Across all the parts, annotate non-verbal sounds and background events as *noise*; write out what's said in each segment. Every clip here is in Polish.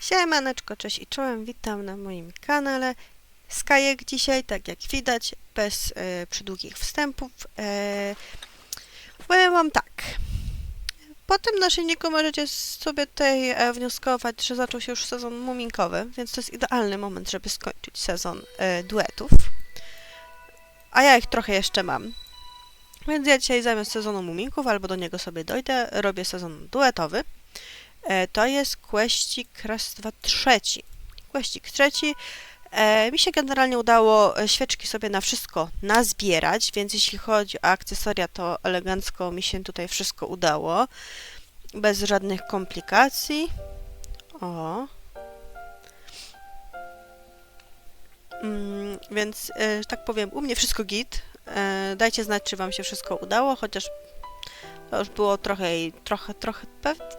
Siemaneczko, cześć i czołem, witam na moim kanale. Skajek dzisiaj, tak jak widać, bez e, przydługich wstępów. E, powiem wam tak. Po tym naszyjniku możecie sobie tutaj e, wnioskować, że zaczął się już sezon muminkowy, więc to jest idealny moment, żeby skończyć sezon e, duetów. A ja ich trochę jeszcze mam. Więc ja dzisiaj zamiast sezonu muminków, albo do niego sobie dojdę, robię sezon duetowy. E, to jest questik raz, dwa, trzeci. Questik trzeci. E, mi się generalnie udało e, świeczki sobie na wszystko nazbierać, więc jeśli chodzi o akcesoria, to elegancko mi się tutaj wszystko udało. Bez żadnych komplikacji. O. Mm, więc, e, tak powiem, u mnie wszystko git. E, dajcie znać, czy wam się wszystko udało, chociaż to już było trochę, trochę, trochę,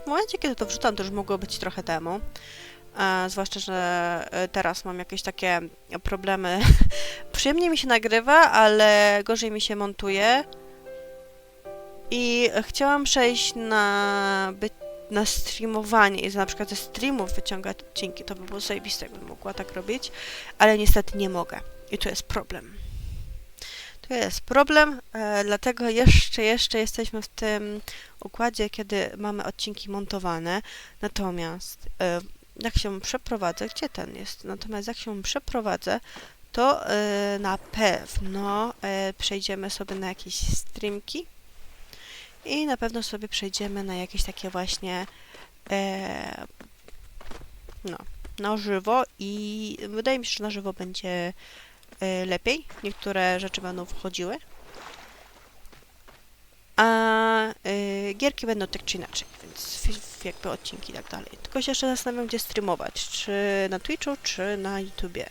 w momencie, kiedy to wrzucam, to już mogło być trochę temu. E, zwłaszcza, że e, teraz mam jakieś takie problemy. *laughs* Przyjemnie mi się nagrywa, ale gorzej mi się montuje. I chciałam przejść na, na streamowanie i na przykład ze streamów wyciągać odcinki. To by było zajebiste, jakbym mogła tak robić, ale niestety nie mogę. I tu jest problem. To jest problem, e, dlatego jeszcze, jeszcze jesteśmy w tym układzie, kiedy mamy odcinki montowane. Natomiast e, jak się przeprowadzę, gdzie ten jest? Natomiast jak się przeprowadzę, to e, na pewno e, przejdziemy sobie na jakieś streamki i na pewno sobie przejdziemy na jakieś takie właśnie e, no, na żywo i wydaje mi się, że na żywo będzie e, lepiej. Niektóre rzeczy będą wchodziły. A y, gierki będą tak czy inaczej, więc jakby odcinki i tak dalej. Tylko się jeszcze zastanawiam, gdzie streamować. Czy na Twitchu, czy na YouTubie.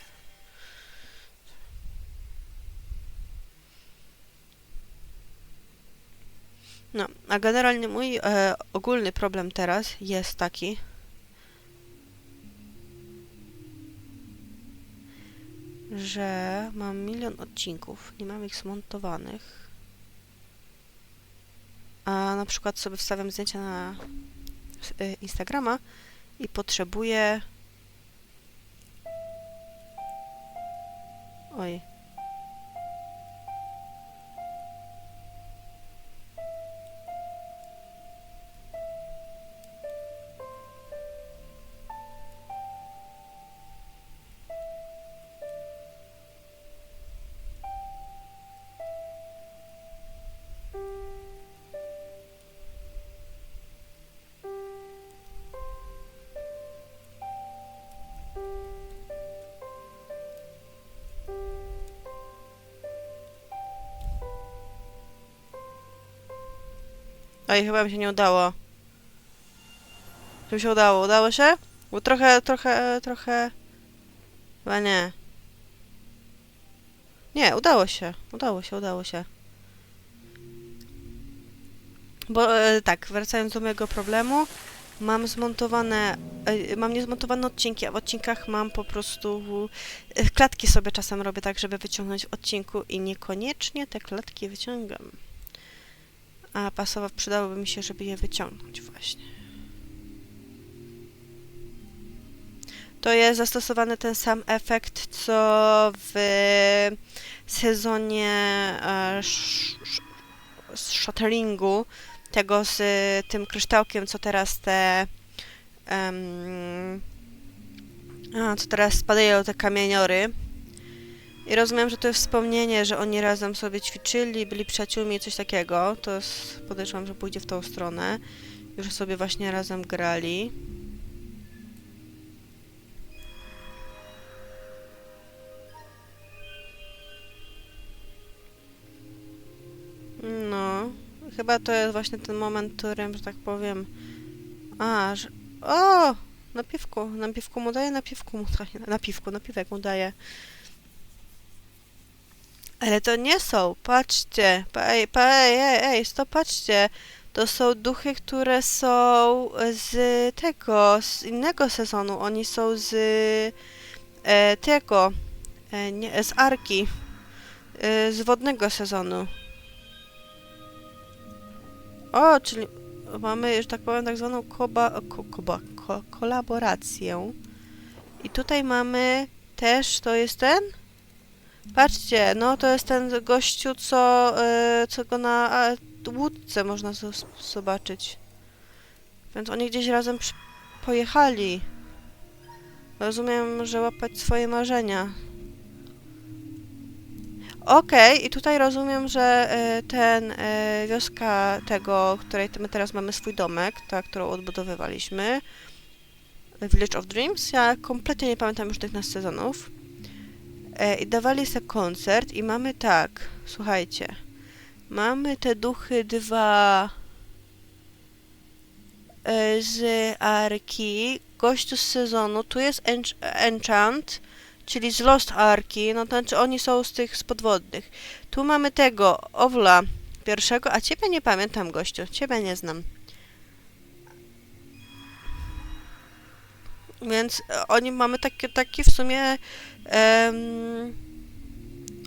No, a generalnie mój e, ogólny problem teraz jest taki, że mam milion odcinków, nie mam ich zmontowanych. A na przykład sobie wstawiam zdjęcia na Instagrama i potrzebuję. Oj. Oj, chyba mi się nie udało. Czy mi się udało? Udało się? Bo trochę, trochę, trochę... Chyba nie. Nie, udało się. Udało się, udało się. Bo e, tak, wracając do mojego problemu, mam zmontowane, e, mam niezmontowane odcinki, a w odcinkach mam po prostu e, klatki sobie czasem robię tak, żeby wyciągnąć w odcinku i niekoniecznie te klatki wyciągam. A pasowa przydałoby mi się, żeby je wyciągnąć właśnie. To jest zastosowany ten sam efekt, co w sezonie e, z shatteringu, tego z tym kryształkiem, co teraz te a, co teraz spadają te kamieniory. I rozumiem, że to jest wspomnienie, że oni razem sobie ćwiczyli, byli przyjaciółmi i coś takiego. To jest, podejrzewam, że pójdzie w tą stronę. Już sobie właśnie razem grali. No, chyba to jest właśnie ten moment, w którym, że tak powiem... A, że... O! Na piwku, na piwku mu daje, na piwku mu daje, na piwku, na piwek mu daje. Ale to nie są, patrzcie, pa, ej, ej, ej, ej, stop, patrzcie. To są duchy, które są z tego, z innego sezonu. Oni są z e, tego, E, nie, z Arki. E, z wodnego sezonu. O, czyli mamy, że tak powiem, tak zwaną koba, ko, koba, ko, kolaborację. I tutaj mamy też, to jest ten? Patrzcie, no to jest ten gościu, co, e, co go na łódce można zobaczyć. Więc oni gdzieś razem pojechali. Rozumiem, że łapać swoje marzenia. Okej, i tutaj rozumiem, że e, ten e, wioska tego, której my teraz mamy swój domek, ta, którą odbudowywaliśmy, Village of Dreams, ja kompletnie nie pamiętam już tych nas sezonów. E, I dawali sobie koncert i mamy tak, słuchajcie, mamy te duchy dwa e, z Arki, gościu z sezonu, tu jest Ench- Enchant, czyli z Lost Arki, no to znaczy oni są z tych z podwodnych. Tu mamy tego, Owla pierwszego, a ciebie nie pamiętam, gościu, ciebie nie znam. Więc e, oni mamy takie, takie w sumie...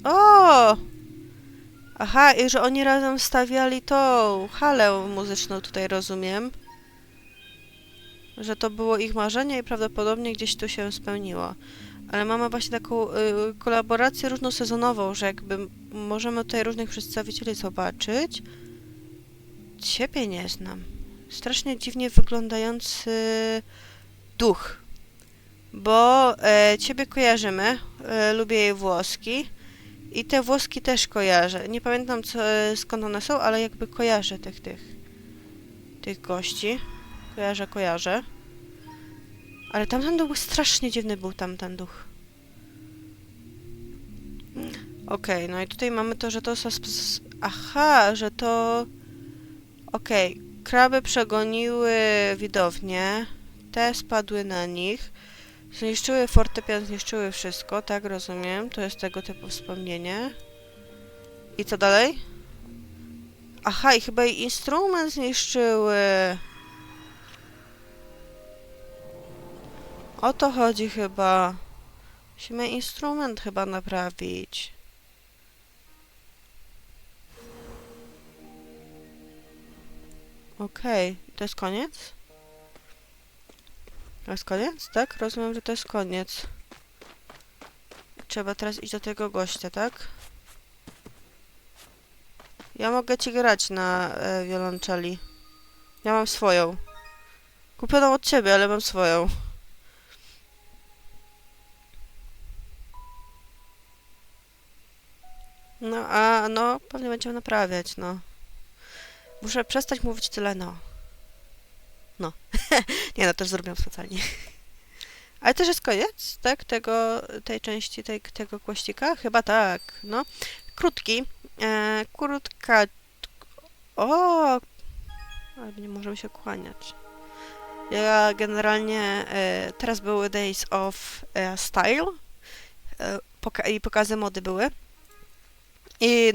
o! Aha, i że oni razem stawiali tą halę muzyczną tutaj, rozumiem. Że to było ich marzenie i prawdopodobnie gdzieś tu się spełniło. Ale mamy właśnie taką y, kolaborację różnosezonową, że jakby możemy tutaj różnych przedstawicieli zobaczyć. Ciebie nie znam. Strasznie dziwnie wyglądający duch. Bo e, ciebie kojarzymy, e, lubię jej włoski i te włoski też kojarzę. Nie pamiętam co, e, skąd one są, ale jakby kojarzę tych, tych, tych gości. Kojarzę, kojarzę. Ale tamten duch strasznie dziwny był tamten duch. Okej, no i tutaj mamy to, że to Aha, że to... Okej, kraby przegoniły widownię. Te spadły na nich. Zniszczyły fortepian, zniszczyły wszystko, tak rozumiem. To jest tego typu wspomnienie. I co dalej? Aha, i chyba i instrument zniszczyły. O to chodzi chyba. Musimy instrument chyba naprawić. Okej, to jest koniec? To jest koniec, tak? Rozumiem, że to jest koniec. Trzeba teraz iść do tego gościa, tak? Ja mogę ci grać na e, wiolonczeli. Ja mam swoją. Kupioną od ciebie, ale mam swoją. No, a no, pewnie będziemy naprawiać, no. Muszę przestać mówić tyle no. No. *laughs* Nie, no też zrobiłam specjalnie. Ale też jest koniec, tak? Tego, tej części, tej, tego głośnika? Chyba tak, no. Krótki. E, krótka. O! Ale nie możemy się kłaniać. Ja generalnie e, teraz były Days of e, Style e, poka i pokazy mody były. I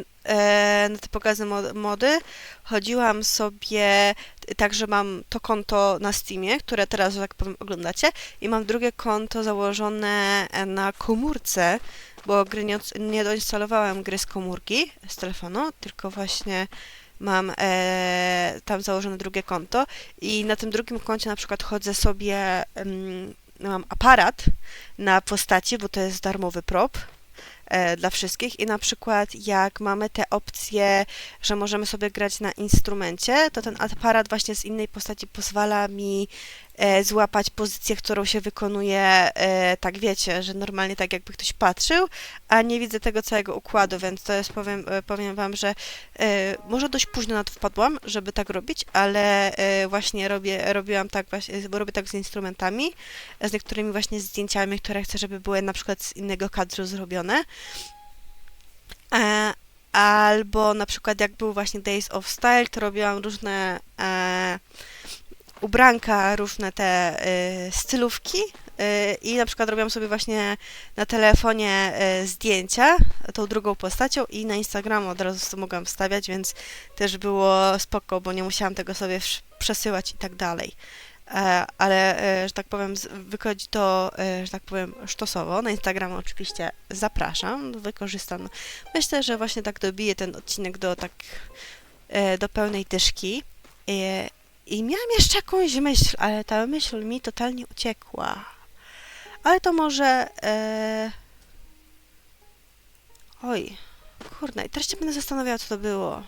na te pokazy mo- mody. Chodziłam sobie tak, że mam to konto na Steamie, które teraz, że tak powiem, oglądacie, i mam drugie konto założone e, na komórce, bo gry nie, nie doinstalowałem gry z komórki, z telefonu, tylko właśnie mam e, tam założone drugie konto. I na tym drugim koncie na przykład chodzę sobie, em, mam aparat na postaci, bo to jest darmowy prop, e, dla wszystkich. I na przykład jak mamy te opcje, że możemy sobie grać na instrumencie, to ten aparat właśnie z innej postaci pozwala mi e, złapać pozycję, którą się wykonuje, e, tak wiecie, że normalnie tak jakby ktoś patrzył, a nie widzę tego całego układu, więc to jest, powiem, e, powiem wam, że e, może dość późno na to wpadłam, żeby tak robić, ale e, właśnie robię, robiłam tak właśnie, robię tak z instrumentami, z niektórymi właśnie zdjęciami, które chcę, żeby były na przykład z innego kadru zrobione. E, albo na przykład jak był właśnie Days of Style, to robiłam różne e, ubranka, różne te e, stylówki e, i na przykład robiłam sobie właśnie na telefonie e, zdjęcia tą drugą postacią i na Instagramu od razu to mogłam wstawiać, więc też było spoko, bo nie musiałam tego sobie przesyłać i tak dalej. e, ale, e, że tak powiem, wychodzi to, e, że tak powiem, sztosowo. Na Instagrama oczywiście zapraszam, wykorzystam. Myślę, że właśnie tak dobiję ten odcinek do tak, do pełnej dyszki. E, I miałam jeszcze jakąś myśl, ale ta myśl mi totalnie uciekła. Ale to może... E... Oj, kurde, i teraz się będę zastanawiała, co to było.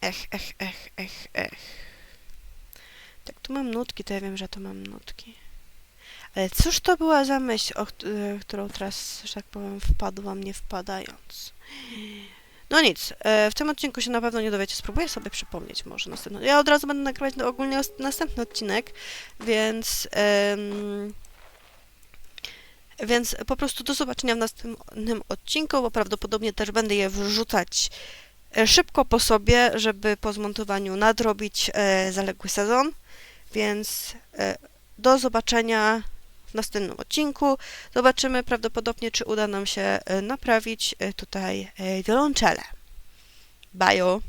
Ech, ech, ech, ech, ech. Tak, tu mam nutki, to ja wiem, że tu mam nutki. Ale cóż to była za myśl, o, e, którą teraz, że tak powiem, wpadła mnie wpadając. No nic, e, w tym odcinku się na pewno nie dowiecie. Spróbuję sobie przypomnieć może następny. Ja od razu będę nagrywać ogólnie następny odcinek, więc... em, więc po prostu do zobaczenia w następnym odcinku, bo prawdopodobnie też będę je wrzucać e, szybko po sobie, żeby po zmontowaniu nadrobić e, zaległy sezon. Więc do zobaczenia w następnym odcinku. Zobaczymy prawdopodobnie, czy uda nam się e, naprawić e, tutaj e, wiolonczele. Bajo!